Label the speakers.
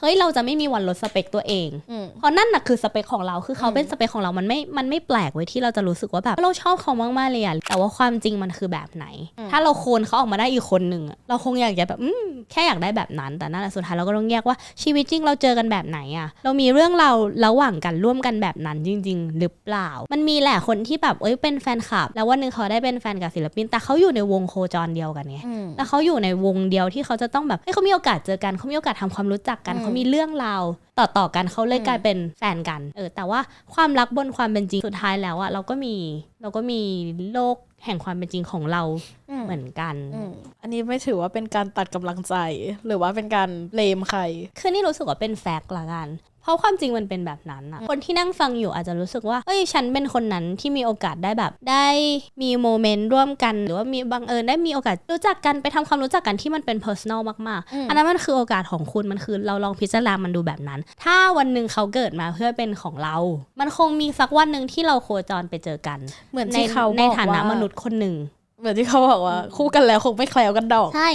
Speaker 1: เฮ้ยเราจะไม่มีวันลดสเปคตัวเอง
Speaker 2: อืม
Speaker 1: เพราะนั่นน่ะคือสเปคของเราคือเขา
Speaker 2: อืม
Speaker 1: เป็นสเปคของเรามันไม่มันไม่แปลกเว้ยที่เราจะรู้สึกว่าแบบเราชอบเขามากๆเลยอะแต่ว่าความจริงมันคือแบบไหน ถ้าเราโคนเขาออกมาได้อีกคนหนึ่งอะเราคงอยากจะแบบอืมแค่อยากได้แบบนั้น แต่นั่นแหละสุดท้ายเราก็ต้องแยกว่าชีวิตจริงเราเจอกันแบบไหนอะเรามีเรื่องเราวระหว่างกันร่วมกันแบบนั้นจริง ๆ หรือเปล่า มันมีแหละคนที่แบบเอ้ยเป็นแฟนคลับ แล้ววันหนึ่งเขาได้เป็นแฟนกับศิลปิน แต่เขาอยู่ในวงโคจรเดียวกันไง
Speaker 2: อืม
Speaker 1: แล้วเขาอยู่ในวงเดียวที่เขาจะต้องแบบเฮ้ยเขามีโอกาสเจอกันเขามีโอกาสทำความรู้จักกัน
Speaker 2: อืม
Speaker 1: เขามีเรื่องราวต่อต่อๆกันเขาเลย
Speaker 2: อืม
Speaker 1: กลายเป็นแฟนกัน เออ แต่ว่าความรักบนความเป็นจริงสุดท้ายแล้วอะเราก็มีเราก็มีโลกแห่งความเป็นจริงของเรา
Speaker 2: อืม
Speaker 1: เหมือนกัน
Speaker 2: อืมอันนี้ไม่ถือว่าเป็นการตัดกำลังใจ หรือว่าเป็นการเลมใคร
Speaker 1: คือนี่รู้สึกว่าเป็นแฟกต์ละกัน เพราะความจริงมันเป็นแบบนั้นอะคนที่นั่งฟังอยู่อาจจะรู้สึกว่า เอ้ย ฉันเป็นคนนั้นที่มีโอกาสได้แบบ ได้มีโมเมนต์ร่วมกัน หรือว่ามีบังเอิญได้มีโอกาสรู้จักกันไปทำความรู้จักกันที่มันเป็น personal มาก
Speaker 2: อืม
Speaker 1: ๆอันนั้นมันคือโอกาสของคุณ มันคือเราลองพิจารณามันดูแบบนั้น ถ้าวันหนึ่งเขาเกิดมาเพื่อเป็นของเรา มันคงมีสักวันหนึ่งที่เราโคจรไปเจอกัน
Speaker 2: เหมือน
Speaker 1: ใน
Speaker 2: ที่เขา
Speaker 1: ใน
Speaker 2: บอก
Speaker 1: ฐานะ
Speaker 2: ว่
Speaker 1: มนุษย์คนหนึ่ง
Speaker 2: เหมือนที่เขาบอกว่าคู่กันแล้วคงไม่แคล้วกันดอก
Speaker 1: ใช่